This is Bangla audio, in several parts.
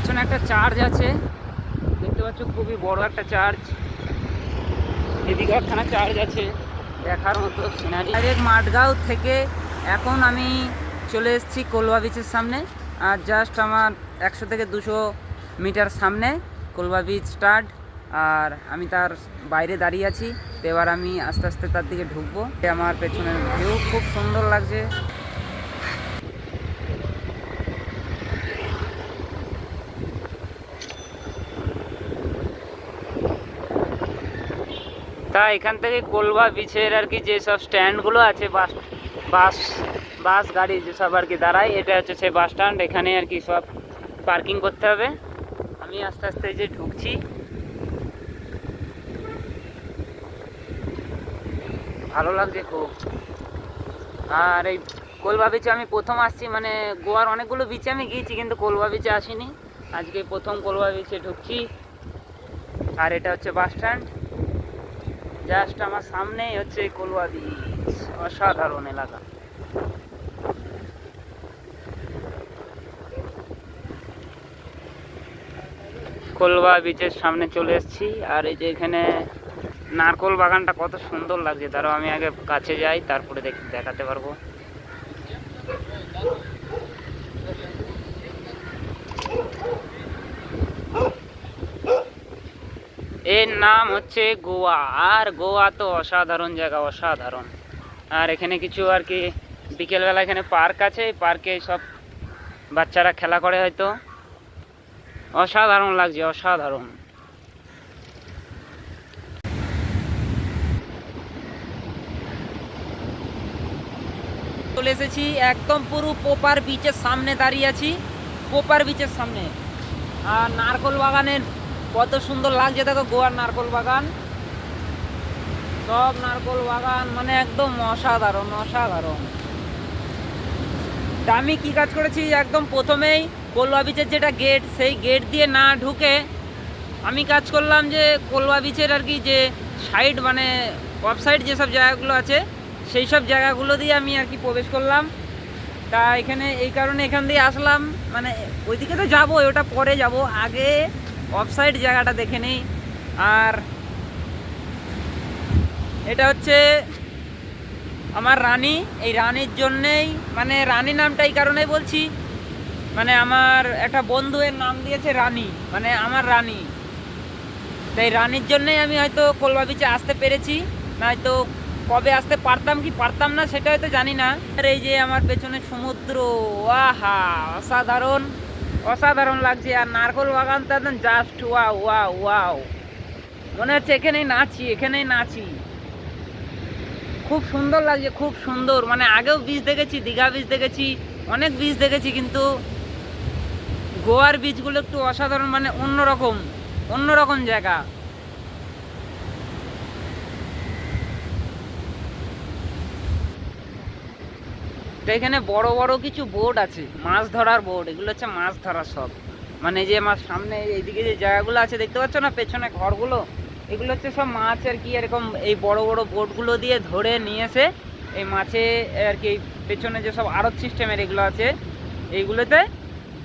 পেছনে একটা চার্জ আছে। দেখতে পাচ্ছ, খুবই বড় একটা চার্জ এদিকে একখানা চার্জ আছে, দেখার মতো সিনারি মাঠগাঁও থেকে এখন আমি চলে এসেছি কলবা বিচের সামনে। আর জাস্ট আমার একশো থেকে দুশো মিটার সামনে কলবা বিচ স্টার্ট আর আমি তার বাইরে দাঁড়িয়ে আছি। তো এবার আমি আস্তে আস্তে তার দিকে ঢুকবো। আমার পেছনের ভিউ খুব সুন্দর লাগছে। তা এখান থেকে কোলবা বিচের আর কি যেসব স্ট্যান্ডগুলো আছে বাস বাস বাস গাড়ি যেসব আর কি দাঁড়ায়, এটা হচ্ছে সেই বাস স্ট্যান্ড এখানে আর কি সব পার্কিং করতে হবে। আমি আস্তে আস্তে যে ঢুকছি। ভালো লাগছে খুব। আর এই কোলবা বিচে আমি প্রথম আসছি মানে গোয়ার অনেকগুলো বিচে আমি গিয়েছি, কিন্তু কোলবা বিচে আসিনি। আজকে প্রথম কোলবা বিচে ঢুকছি। আর এটা হচ্ছে বাস স্ট্যান্ড জাস্ট আমার সামনেই হচ্ছে কলুয়া বিচ। অসাধারণ এলাকা। কলবা বিচের সামনে চলে এসেছি। আর এই যে এখানে নারকোল বাগানটা কত সুন্দর লাগছে। তারও আমি আগে কাছে যাই, তারপরে দেখ দেখাতে পারব। এর নাম হচ্ছে গোয়া। আর গোয়া তো অসাধারণ জায়গা, অসাধারণ। আর এখানে কিছু আর কি, বিকেলবেলা এখানে পার্ক আছে, এই পার্কে সব বাচ্চারা খেলা করে হয়তো। অসাধারণ লাগছে, অসাধারণ। চলে এসেছি একদম পুরো পোপার বিচের সামনে দাঁড়িয়ে আছি। পোপার বিচের সামনে। আর নারকোল বাগানের কত সুন্দর লাগছে দেখো গোয়ার নারকোল বাগান। সব নারকোল বাগান মানে একদম অসাধারণ অসাধারণ। তা আমি কি কাজ করেছি, একদম প্রথমেই কলুয়া বিচের যেটা গেট সেই গেট দিয়ে না ঢুকে আমি কাজ করলাম যে কলুয়া বিচের আর কি যে সাইড মানে সাইড যেসব জায়গাগুলো আছে, সেই সব জায়গাগুলো দিয়ে আমি আর কি প্রবেশ করলাম। তা এখানে, এই কারণে এখান দিয়ে আসলাম। মানে ওইদিকে তো যাব ওটা পরে যাব। আগে অফসাইড জায়গাটা দেখে নেই। আর এটা হচ্ছে আমার রানী। এই রানীর জন্যেই মানে রানী নামটা এই কারণেই বলছি মানে আমার একটা বন্ধু এর নাম দিয়েছে রানী মানে আমার রানী। তাই রানীর জন্যেই আমি হয়তো কলবা বিচে আসতে পেরেছি। নয়তো কবে আসতে পারতাম কি পারতাম না, সেটা হয়তো জানি না। আর এই যে আমার পেছনে সমুদ্র আহা অসাধারণ। অসাধারণ লাগছে আর নারকোল তো একদম জাস্ট ওয়া ওয়া ওয়াও মনে হচ্ছে এখানেই নাচি এখানেই নাচি। খুব সুন্দর লাগছে, খুব সুন্দর। মানে আগেও বীজ দেখেছি, দীঘা বীজ দেখেছি, অনেক বীজ দেখেছি, কিন্তু গোয়ার বীজগুলো একটু অসাধারণ মানে অন্যরকম অন্যরকম জায়গা। তো এখানে বড় বড় কিছু বোর্ড আছে, মাছ ধরার বোর্ড এগুলো হচ্ছে মাছ ধরার সব। মানে যে আমার সামনে এইদিকে যে জায়গাগুলো আছে, দেখতে পাচ্ছ না? পেছনে ঘরগুলো? এগুলো হচ্ছে সব মাছ আর কি, এরকম এই বড় বড় বোটগুলো দিয়ে ধরে নিয়ে এসে এই মাছে আর কি পেছনে যেসব আড়ত সিস্টেমের এগুলো আছে, এইগুলোতে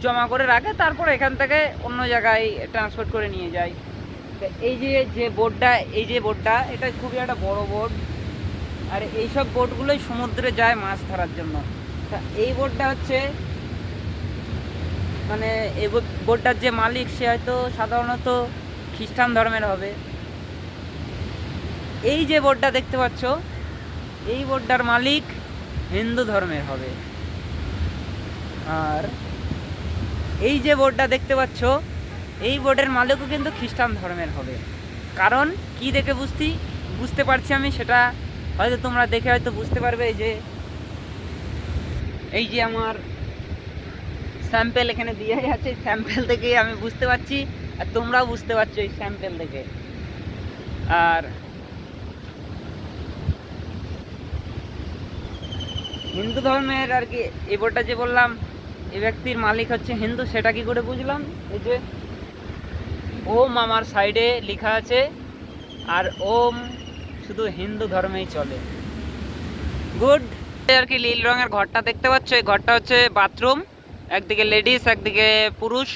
জমা করে রাখে, তারপর এখান থেকে অন্য জায়গায় ট্রান্সপোর্ট করে নিয়ে যায়। এই যে যে বোটটা এই যে বোর্ডটা এটা খুবই একটা বড় বোট আর এইসব বোটগুলোই সমুদ্রে যায় মাছ ধরার জন্য। তা এই বোটটা হচ্ছে মানে এই বোট- বোটটার যে মালিক সে হয়তো সাধারণত খ্রিস্টান ধর্মের হবে। এই যে বোটটা দেখতে পাচ্ছ, এই বোটটার মালিক হিন্দু ধর্মের হবে। আর এই যে বোর্ডটা দেখতে পাচ্ছ, এই বোর্ডের মালিকও কিন্তু খ্রিস্টান ধর্মের হবে। কারণ কি দেখে বুঝতি, বুঝতে পারছি আমি, সেটা হয়তো তোমরা দেখে হয়তো বুঝতে পারবে যে, এই যে আমার স্যাম্পেল এখানে দিয়ে আছে স্যাম্পেল থেকে আমি বুঝতে পারছি, আর তোমরাও বুঝতে পারছ এই স্যাম্পেল থেকে। আর হিন্দু ধর্মের আর কি, এই বোর্ডটা যে বললাম, এই ব্যক্তির মালিক হচ্ছে হিন্দু, সেটা কি করে বুঝলাম? এই যে, ওম আমার সাইডে লেখা আছে, আর ওম শুধু হিন্দু ধর্মেই চলে। গুড। আর কি নীল রঙের ঘরটা দেখতে পাচ্ছ? এই ঘরটা হচ্ছে বাথরুম। একদিকে লেডিস, একদিকে পুরুষ।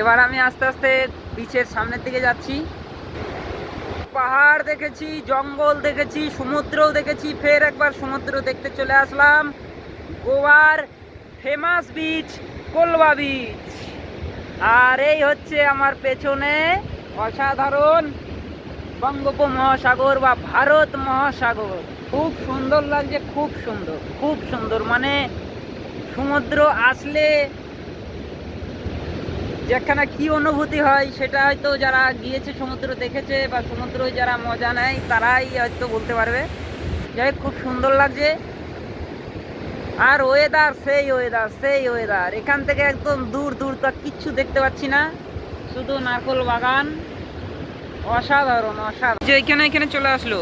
এবার আমি আস্তে আস্তে বিচের সামনের দিকে যাচ্ছি। পাহাড় দেখেছি, জঙ্গল দেখেছি সমুদ্র দেখেছি, ফের একবার সমুদ্র দেখতে চলে আসলাম। গোয়ার ফেমাস বিচ কলবা বিচ আর এই হচ্ছে আমার পেছনে অসাধারণ বঙ্গোপমহাসাগর বা ভারত মহাসাগর। খুব সুন্দর লাগছে, খুব সুন্দর খুব সুন্দর। মানে সমুদ্র আসলে যেখানে কি অনুভূতি হয় সেটা হয়তো যারা গিয়েছে, সমুদ্র দেখেছে বা সমুদ্র যারা মজা নেয়, তারাই হয়তো বলতে পারবে। যাই খুব সুন্দর লাগছে। আর ওয়েদার সেই ওয়েদার সেই ওয়েদার এখান থেকে একদম দূর দূর তো কিচ্ছু দেখতে পাচ্ছি না। শুধু নারকল বাগান। অসাধারণ অসাধারণ। যে এখানে এখানে চলে আসলো।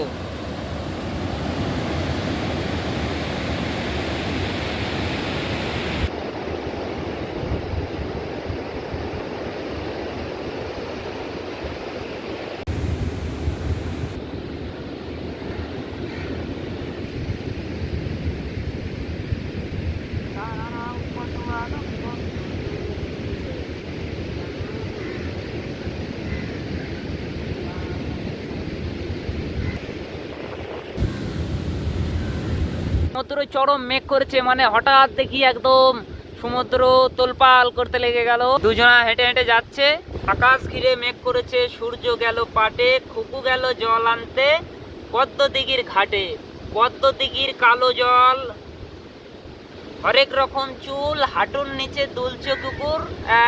সমুদ্র চরম মেঘ করেছে মানে হঠাৎ দেখি একদম সমুদ্র তোলপাল করতে লেগে গেল। দুজনা হেঁটে হেঁটে যাচ্ছে। আকাশ ঘিরে মেঘ করেছে, সূর্য গেল পাটে, খুকু গেল জল আনতে, পদ্ম দিঘির ঘাটে। পদ্ম দিঘির কালো জল, হরেক রকম চুল, হাঁটুর নিচে দুলছে কুকুর,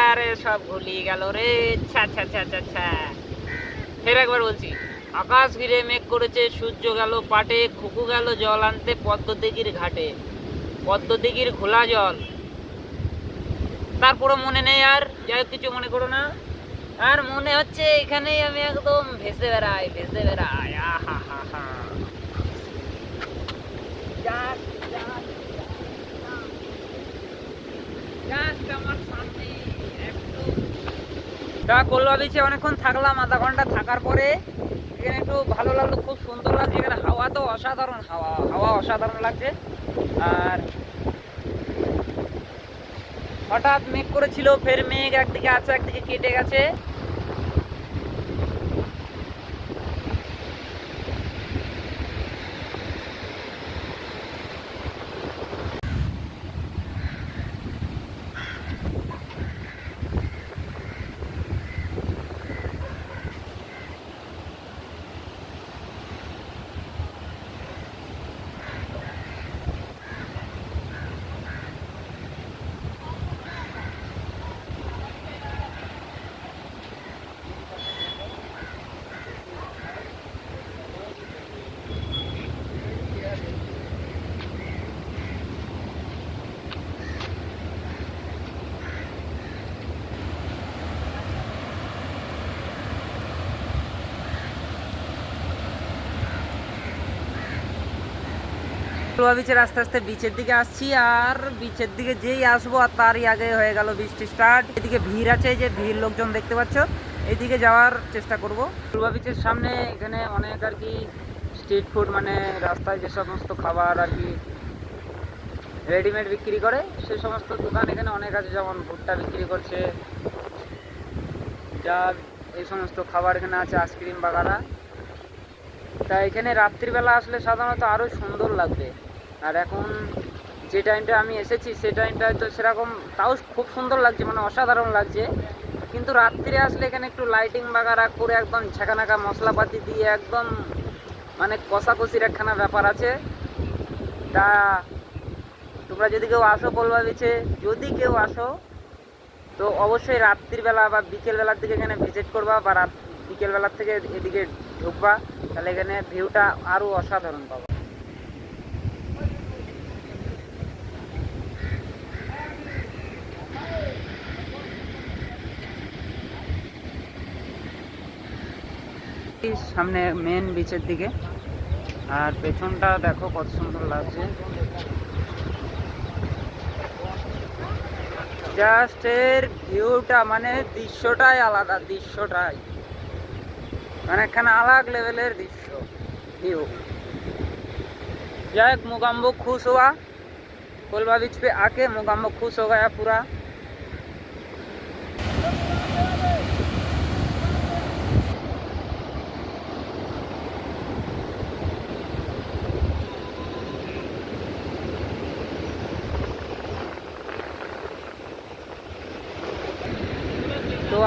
আরে সব ভুলিয়ে গেল রে ছা ছা ছা ছা ছা ফের একবার বলছি আকাশ ঘিরে মেঘ করেছে, সূর্য গেল পাটে, খুকু গেল জল আনতে পদ্মদিঘির ঘাটে। পদ্মদিঘির ঘোলা জল। তারপরে মনে নেই আর, যাই কিছু মনে করো না। আর মনে হচ্ছে এখানেই আমি একদম ভেসে বেড়াই ভেসে বেড়াই আহা হা অনেকক্ষণ থাকলাম, আধা ঘণ্টা থাকার পরে এখানে একটু ভালো লাগল, খুব সুন্দর লাগছে। এখানে হাওয়া তো অসাধারণ, হাওয়া হাওয়া অসাধারণ লাগছে। আর হঠাৎ মেঘ করেছিল, ফের মেঘ একদিকে আছে, একদিকে কেটে গেছে। কলবা বিচের আস্তে আস্তে বিচের দিকে আসছি আর বিচের দিকে যেই আসব আর তারই আগে হয়ে গেল বৃষ্টি স্টার্ট এদিকে ভিড় আছে যে ভিড় লোকজন দেখতে পাচ্ছ, এদিকে যাওয়ার চেষ্টা করব। কলবা বিচের সামনে এখানে অনেক আর কি স্ট্রিট ফুড মানে রাস্তায় যে সমস্ত খাবার আর কি রেডিমেড বিক্রি করে, সে সমস্ত দোকান এখানে অনেক আছে, যেমন ভুট্টা বিক্রি করছে যা এই সমস্ত খাবার এখানে আছে আইসক্রিম বাগারা। তা এখানে রাত্রিবেলা আসলে সাধারণত আরও সুন্দর লাগবে। আর এখন যে টাইমটা আমি এসেছি, সে টাইমটায় তো সেরকম তাও খুব সুন্দর লাগছে মানে অসাধারণ লাগছে। কিন্তু রাত্রিরে আসলে এখানে একটু লাইটিং বাগারা করে একদম ঝাঁকানাকা মশলাপাতি দিয়ে একদম মানে কষাকষির একখানা ব্যাপার আছে। তা তোমরা যদি কেউ আসো কলবা বিচে, যদি কেউ আসো, তো অবশ্যই রাত্রিবেলা বা বিকেলবেলার দিকে এখানে ভিজিট করবা বা রাত, বিকেলবেলার থেকে এদিকে ঢুকবা, তাহলে এখানে ভিউটা আরও অসাধারণ পাবা। এই সামনে মেন বিচের দিকে আর পেছনটা দেখো কত সুন্দর লাগছে জাস্ট এর ভিউটা মানে দৃশ্যটাই আলাদা দৃশ্যটাই মানে এখানে আলাগ लेवलेर দৃশ্য ভিউ जाए मुगाम्बो खुश हुआ कोलबा बीच पे आके मुगाम्बो खुश हो गया पूरा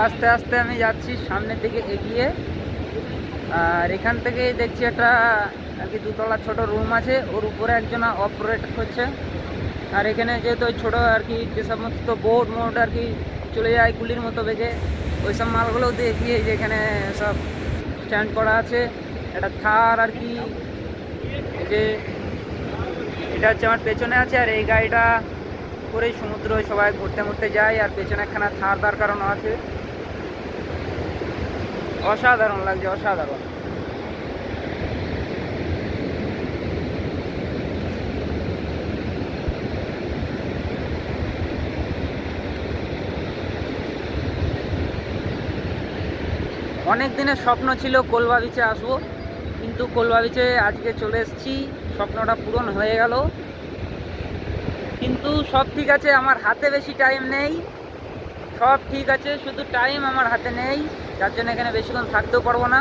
আস্তে আস্তে আমি যাচ্ছি সামনের দিকে এগিয়ে। আর এখান থেকে দেখছি একটা আর কি দুতলা ছোট রুম আছে, ওর উপরে একজন অপারেট করছে। আর এখানে যেহেতু ওই ছোটো আর কি যে সমস্ত বোর্ড মোড আর কি চলে যায় গুলির মতো বেগে, ওই সব মালগুলো দেখিয়ে যেখানে সব স্ট্যান্ড করা আছে। একটা থার আর কি যে এটা হচ্ছে আমার পেছনে আছে, আর এই গাড়িটা করেই সমুদ্র সবাই ঘুরতে ঘুরতে যায়, আর পেছনে একখানা থার দাঁড় কারণ আছে। অসাধারণ লাগছে, অসাধারণ। অনেক দিনের স্বপ্ন ছিল কোলবা বিচে আসব, কিন্তু কোলবা বিচে আজকে চলে এসেছি, স্বপ্নটা পূরণ হয়ে গেল। কিন্তু সব ঠিক আছে, আমার হাতে বেশি টাইম নেই। সব ঠিক আছে, শুধু টাইম আমার হাতে নেই। যার জন্য এখানে বেশিক্ষণ থাকতেও পারব না।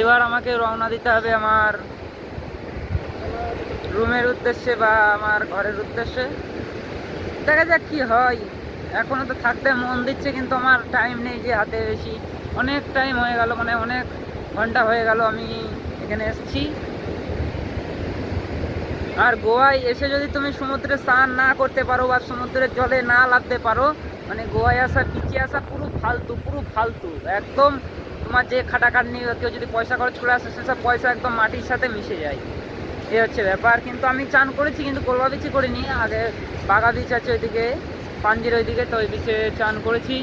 এবার আমাকে রওনা দিতে হবে আমার রুমের উদ্দেশ্যে বা আমার ঘরের উদ্দেশ্যে। দেখা যাক কি হয়। এখনও তো থাকতে মন দিচ্ছে, কিন্তু আমার টাইম নেই যে হাতে বেশি। অনেক টাইম হয়ে গেল মানে অনেক ঘণ্টা হয়ে গেল আমি এখানে এসেছি। আর গোয়ায় এসে যদি তুমি সমুদ্রে স্নান না করতে পারো বা সমুদ্রের জলে না লাগতে পারো মানে গোয়ায় আসা বিচে আসা পুরো ফালতু পুরো ফালতু। একদম তোমার যে খাটাখাটনি, কেউ যদি পয়সা খরচ করে আসে, সেসব পয়সা একদম মাটির সাথে মিশে যায়। এই হচ্ছে ব্যাপার। কিন্তু আমি চান করেছি, কিন্তু কোলবা বিচে করিনি। আগে বাগা বিচ আছে ওইদিকে, পাঞ্জির ওইদিকে, তো ওই বিচে চান করেছি।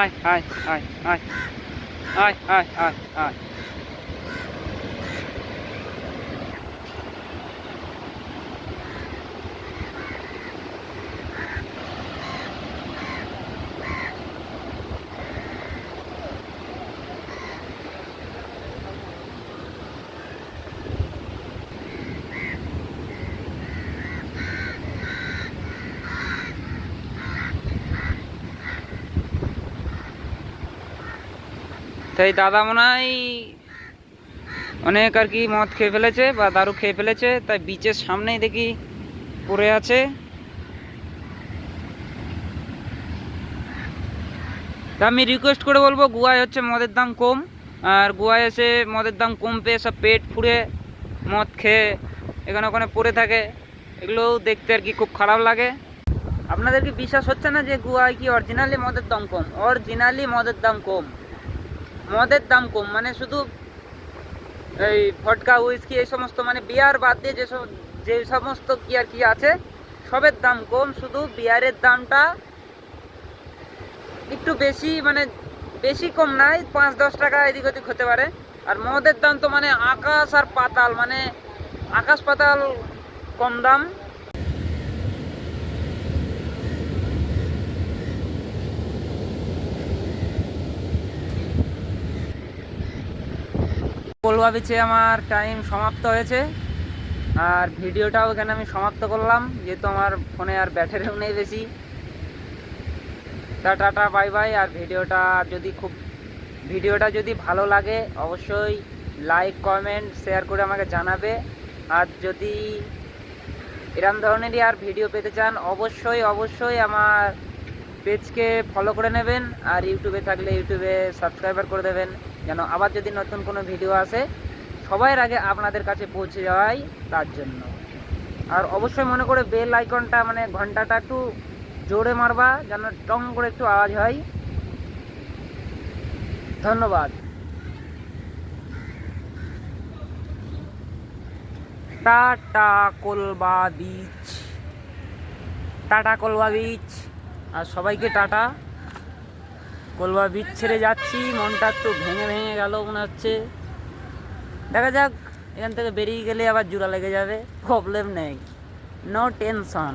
আয় আয় আয় আয় আয় আয় আয় আয়। তাই দাদা মনে অনেক আর কি মদ খেয়ে ফেলেছে বা দারু খেয়ে ফেলেছে, তাই বিচের সামনেই দেখি পড়ে আছে। তা আমি রিকোয়েস্ট করে বলব গোয়ায় হচ্ছে মদের দাম কম, আর গোয়ায় এসে মদের দাম কম পেয়ে সব পেট ফুড়ে মদ খেয়ে এখানে ওখানে পড়ে থাকে। এগুলোও দেখতে আর কি খুব খারাপ লাগে। আপনাদের কি বিশ্বাস হচ্ছে না যে গোয়ায় কি অরিজিনালি মদের দাম কম? অরিজিনালি মদের দাম কম। মদের দাম কম মানে শুধু এই ফটকা উইস্কি এই সমস্ত মানে বিয়ার বাদ দিয়ে যেসব, যে সমস্ত কি আর কি আছে, সবের দাম কম, শুধু বিয়ারের দামটা একটু বেশি মানে বেশি কম নাই, পাঁচ, দশ টাকা এদিক ওদিক হতে পারে। আর মদের দাম তো মানে আকাশ আর পাতাল মানে আকাশ পাতাল কম দাম। কোলবা বিচে আমার টাইম সমাপ্ত হয়েছে। আর ভিডিওটাও এখানে আমি সমাপ্ত করলাম। যেহেতু আমার ফোনে আর ব্যাটারিও নেই বেশি। তা টাটা বাই বাই আর ভিডিওটা যদি খুব, ভিডিওটা যদি ভালো লাগে, অবশ্যই লাইক কমেন্ট শেয়ার করে আমাকে জানাবে। আর যদি এরম ধরনেরই আর ভিডিও পেতে চান, অবশ্যই অবশ্যই আমার পেজকে ফলো করে নেবেন আর ইউটিউবে থাকলে ইউটিউবে সাবস্ক্রাইবার করে দেবেন, যেন আবার যদি নতুন কোনো ভিডিও আসে সবার আগে আপনাদের কাছে পৌঁছে যাওয়াই তার জন্য। আর অবশ্যই মনে করে বেল আইকনটা মানে ঘন্টাটা একটু জোরে মারবা, যেন টং করে একটু আওয়াজ হয়। ধন্যবাদ। Tata, Colva beach tata, Colva beach আর সবাইকে টাটা। কলবা বিচ ছেড়ে যাচ্ছি, মনটা একটু ভেঙে ভেঙে গেল মনে হচ্ছে। দেখা যাক, এখান থেকে বেরিয়ে গেলে আবার জোড়া লেগে যাবে প্রবলেম নেই। No tension